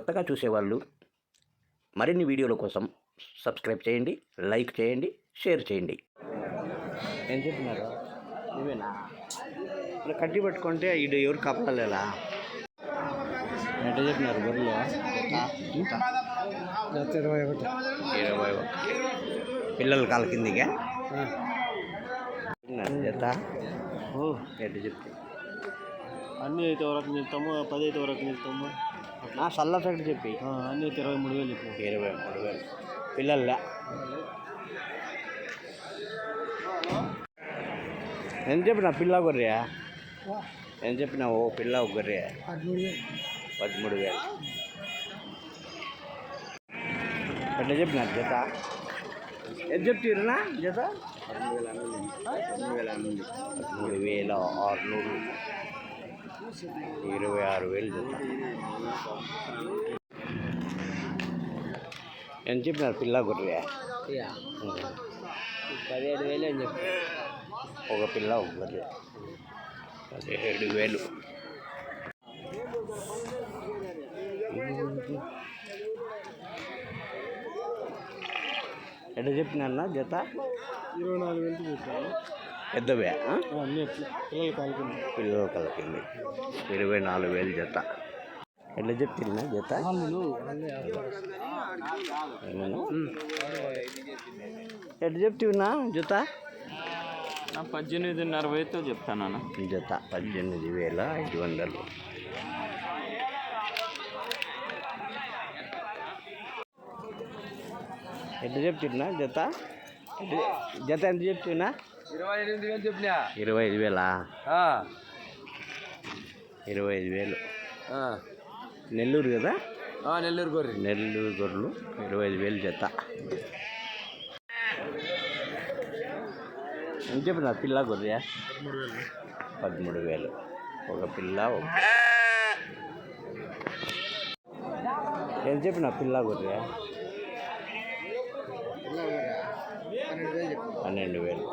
కొత్తగా చూసేవాళ్ళు మరిన్ని వీడియోల కోసం సబ్స్క్రైబ్ చేయండి లైక్ చేయండి షేర్ చేయండి. ఏం చెప్పినారు నువ్వేనా? ఇప్పుడు కట్టి పట్టుకుంటే ఇడు ఎవరు కాపాడలేలా ఎట్ట చెప్పినారు? గొర్రెలు? ఇరవై ఒకటి. ఇరవై ఒకటి. పిల్లల కాల కిందిగా జత? ఓ. ఎట్ట చెప్తే అన్నీ అయితే వరకు నిలుతాము పది అయితే వరకు నిలుతాము. నా సల్ల సగటు చెప్పి అన్నీ అయితే ఇరవై మూడు వేలు ఇప్పుడు ఇరవై మూడు వేలు పిల్లల్లా ఎంత చెప్పిన పిల్ల గొర్రె ఎంత చెప్పిన ఓ పిల్ల ఒక గొర్రె పదమూడు వేలు పదమూడు వేలు ఎట్లా చెప్పినారు జత ఎంత చెప్తారునా జత మూడు వేల ఆరునూరు ఇరవై ఆరు వేలు జత ఎంత చెప్పినారు పిల్ల గొర్రె. పదిహేడు వేలు అని చెప్పి. ఒక పిల్ల ఒక గొర్రె. పదిహేడు వేలు. ఎట్లా చెప్పినా జత? ఇరవై నాలుగు వేలు చెప్పాను పెద్దవే పిల్లలు కాలుకుంది పిల్లలు కలిపింది. ఇరవై నాలుగు వేలు జత. ఎట్లా చెప్తున్నా జత? ఎట్లా చెప్తున్నా జత? పద్దెనిమిదిన్నర వేలతో చెప్తాను అన్న జత పద్దెనిమిది వేల ఐదు వందలు. ఎట్లా చెప్తున్నా జత? జత ఎంత చెప్తున్నా ఇరవై ఎనిమిది వేలు చెప్పినా. ఇరవై ఐదు వేలా? ఇరవై ఐదు వేలు. నెల్లూరు కదా? నెల్లూరు గొర్రె. నెల్లూరు గొర్రెలు ఇరవై ఐదు వేలు జత. ఏం చెప్పిన పిల్ల గొర్రె పదమూడు వేలు. ఒక పిల్ల ఒక ఏం చెప్పిన పిల్ల గొర్రె పన్నెండు వేలు